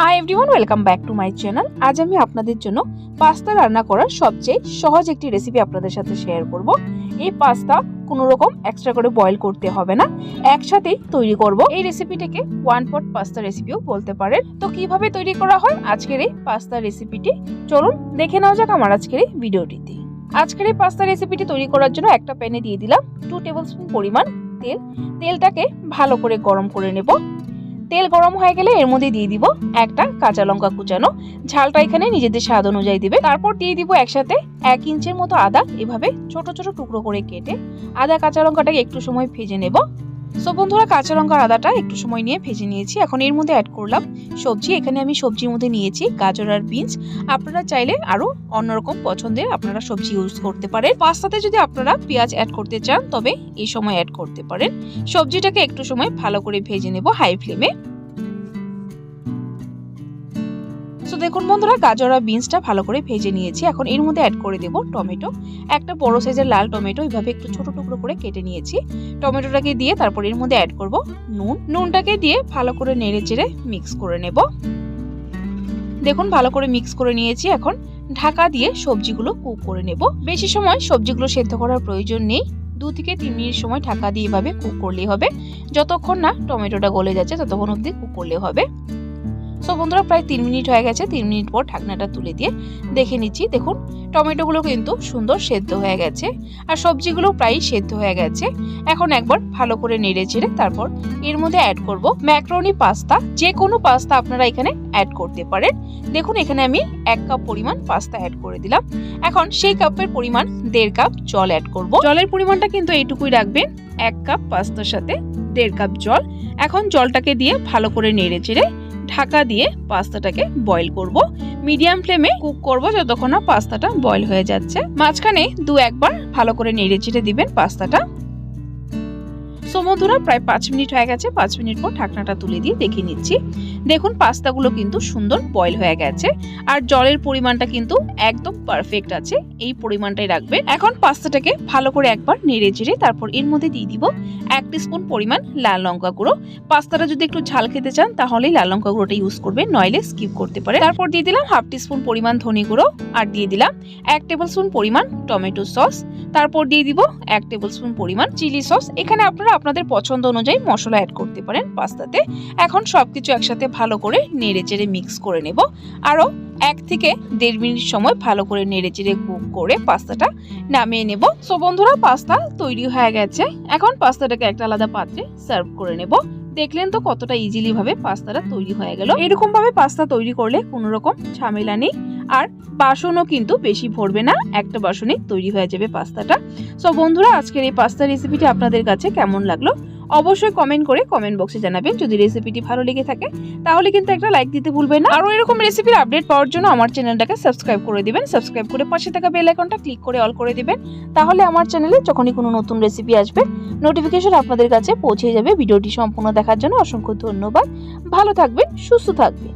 Hi everyone welcome back to my channel আজ আমি আপনাদের জন্য পাস্তা রান্না করার সবচেয়ে সহজ একটি রেসিপি আপনাদের সাথে শেয়ার করব। এই পাস্তা কোনো রকম এক্সট্রা করে বয়েল করতে হবে না। একসাথেই তৈরি করব। এই রেসিপিটাকে ওয়ান পট পাস্তা রেসিপিও বলতে পারেন। তো কীভাবে তৈরি করা হয়? আজকের এই পাস্তা রেসিপিটি চলুন দেখে নেওয়া যাক আমার আজকের এই ভিডিওটিতে। আজকের এই পাস্তা রেসিপিটি তৈরি করার জন্য একটা প্যানে দিয়ে দিলাম টু টেবিল স্পুন পরিমাণ তেল। তেলটাকে ভালো করে গরম করে নেব। তেল গরম হয়ে গেলে এর মধ্যে দিয়ে দিব একটা কাঁচা লঙ্কা কুচানো। ঝালটা এখানে নিজেদের স্বাদ অনুযায়ী দিবে। তারপর দিয়ে দিব একসাথে এক ইঞ্চের মতো আদা। এভাবে ছোট ছোট টুকরো করে কেটে আদা, কাঁচা লঙ্কাটাকে একটু সময় ভেজে নেব। সো বন্ধুরা, কাঁচা লঙ্কার আদাটা একটু সময় নিয়ে ভেজে নিয়েছি। এখন এর মধ্যে অ্যাড করলাম সবজি। এখানে আমি সবজির মধ্যে নিয়েছি গাজর আর বিনস। আপনারা চাইলে আরও অন্যরকম পছন্দের আপনারা সবজি ইউজ করতে পারেন। পাস্তাতে যদি আপনারা পেঁয়াজ অ্যাড করতে চান, তবে এই সময় অ্যাড করতে পারেন। সবজিটাকে একটু সময় ভালো করে ভেজে নেব হাই ফ্লেমে সো দেখুন বন্ধুরা, গাজর আর বিনসটা ভালো করে ভেজে নিয়েছি। এখন এর মধ্যে অ্যাড করে দেব টমেটো একটা বড় সাইজের লাল টমেটো এইভাবে একটু ছোট টুকরো করে কেটে নিয়েছি। টমেটোটাকে দিয়ে তারপর এর মধ্যে অ্যাড করব নুন। নুনটাকে দিয়ে ভালো করে নেড়ে চেড়ে মিক্স করে নেব। দেখুন, ভালো করে মিক্স করে নিয়েছি এখন। ঢাকা দিয়ে সবজিগুলো কুক করে নেব। বেশি সময় সবজিগুলো সেদ্ধ করার প্রয়োজন নেই। দু থেকে তিন মিনিট সময় ঢাকা দিয়ে এভাবে কুক করলেই হবে। যতক্ষণ না টমেটোটা গলে যাচ্ছে, ততক্ষণ অবধি কুক করলে হবে। সো বন্ধুরা, প্রায় তিন মিনিট হয়ে গেছে। তিন মিনিট পর ঢাকনাটা তুলে দিয়ে দেখে নিচ্ছি। দেখুন, টমেটোগুলো কিন্তু সুন্দর সেদ্ধ হয়ে গেছে আর সবজিগুলো প্রায় সেদ্ধ হয়ে গেছে। এখন একবার ভালো করে নেড়ে চেড়ে তারপর এর মধ্যে অ্যাড করব ম্যাক্রোনি পাস্তা যে কোনো পাস্তা আপনারা এখানে অ্যাড করতে পারেন। দেখুন, এখানে আমি এক কাপ পরিমাণ পাস্তা অ্যাড করে দিলাম। এখন সেই কাপের পরিমাণ দেড় কাপ জল অ্যাড করব। জলের পরিমাণটা কিন্তু এইটুকুই রাখবেন। এক কাপ পাস্তার সাথে দেড় কাপ জল। এখন জলটাকে দিয়ে ভালো করে নেড়ে চেড়ে ঢাকা দিয়ে পাস্তাটাকে বয়ল করব। মিডিয়াম ফ্লেমে কুক করব যতক্ষণ না পাস্তাটা বয়ল হয়ে যাচ্ছে। মাঝখানে দু একবার ভালো করে নেড়ে চেড়ে দিবেন পাস্তাটা। সমুদ্রা প্রায় পাঁচ মিনিট হয়ে গেছে। পাঁচ মিনিট পর ঢাকনাটা তুলে দিয়ে দেখে নিচ্ছি। দেখুন, পাস্তাগুলো কিন্তু সুন্দর বয়েল হয়ে গেছে। আর জলের পরিমাণটা কিন্তু একদম পারফেক্ট আছে। এই পরিমাণটাই রাখবেন। এখন পাস্তাটাকে ভালো করে একবার নেড়ে চেড়ে তারপর এর মধ্যে দিয়ে দিব এক স্পুন পরিমাণ লাল লঙ্কা গুঁড়ো। পাস্তাটা যদি একটু ঝাল খেতে চান, তাহলেই লাল লঙ্কা গুঁড়োটা ইউজ করবেন, নইলে স্কিপ করতে পারে তারপর দিয়ে দিলাম হাফ স্পুন পরিমাণ ধনে গুঁড়ো। আর দিয়ে দিলাম এক টেবিল স্পুন পরিমাণ টমেটো সস তারপর দিয়ে দিব এক টেবিল স্পুন পরিমাণ চিলি সস এখানে আপনারা আপনাদের পছন্দ অনুযায়ী মশলা অ্যাড করতে পারেন পাস্তাতে। এখন সব কিছু একসাথে ভালো করে নেড়ে চেড়ে মিক্স করে নেব। আরও এক থেকে দেড় মিনিট সময় ভালো করে নেড়ে চেড়ে কুক করে পাস্তাটা নামিয়ে নেব। সো বন্ধুরা, পাস্তা তৈরি হয়ে গেছে। এখন পাস্তাটাকে একটা আলাদা পাত্রে সার্ভ করে নেব। দেখলেন তো কতটা ইজিলি ভাবে পাস্তাটা তৈরি হয়ে গেল। এরকম ভাবে পাস্তা তৈরি করলে কোনো রকম ঝামেলা নেই। আর বাসনও কিন্তু বেশি ভরবে না, একটা বাসনে তৈরি হয়ে যাবে পাস্তাটা। সো বন্ধুরা, আজকের এই পাস্তা রেসিপিটি আপনাদের কাছে কেমন লাগল? অবশ্যই কমেন্ট করে কমেন্ট বক্সে জানাবেন। যদি রেসিপিটি ভালো লেগে থাকে, তাহলে কিন্তু একটা লাইক দিতে ভুলবেন না। আরও এরকম রেসিপির আপডেট পাওয়ার জন্য আমার চ্যানেলটাকে সাবস্ক্রাইব করে দিবেন। সাবস্ক্রাইব করে পাশে থাকা বেল আইকনটা ক্লিক করে অল করে দিবেন। তাহলে আমার চ্যানেলে যখনই কোনো নতুন রেসিপি আসবে নোটিফিকেশন আপনাদের কাছে পৌঁছে যাবে। ভিডিওটি সম্পূর্ণ দেখার জন্য অসংখ্য ধন্যবাদ। ভালো থাকবেন, সুস্থ থাকবেন।